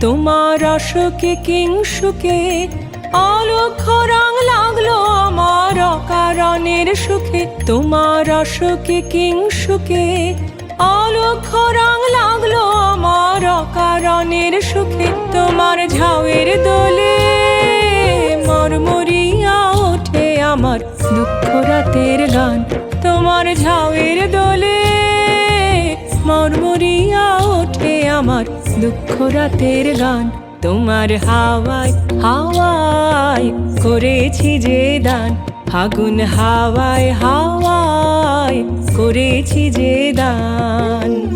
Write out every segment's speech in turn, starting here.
তোমার অশোকে কিংসুকে অলক্ষ রং লাগল আমার অকারণের সুখে। তোমার অশোকে কিংসুকে অলক্ষ রং লাগল আমার অকারণের সুখে। তোমার ঝাউয়ের দোলে মরমরিয়া ওঠে আমার দুঃখ রাতের গান। তোমার ঝাউয়ের দোলে মরমরিয়া ওঠে আমার দুঃখ রাতের গান। তোমার হাওয়ায় হাওয়ায় করেছি যে দান। ফাগুন হাওয়ায় হাওয়ায় করেছি যে দান।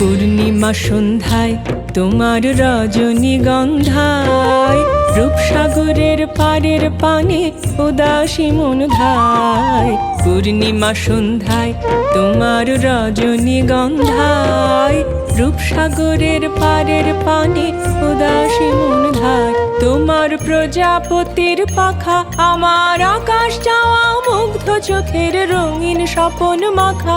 পূর্ণিমা সন্ধ্যায়, তোমার রজনীগন্ধায় রূপসাগরের পারের পানে উদাসী মন ধায় পূর্ণিমা সন্ধ্যায়, তোমার রজনীগন্ধায় রূপসাগরের পারের পানে উদাসী মন ধায় তোমার প্রজাপতির পাখা, আমার আকাশ চাওয়া মুগ্ধ চোখের রঙিন স্বপন মাখা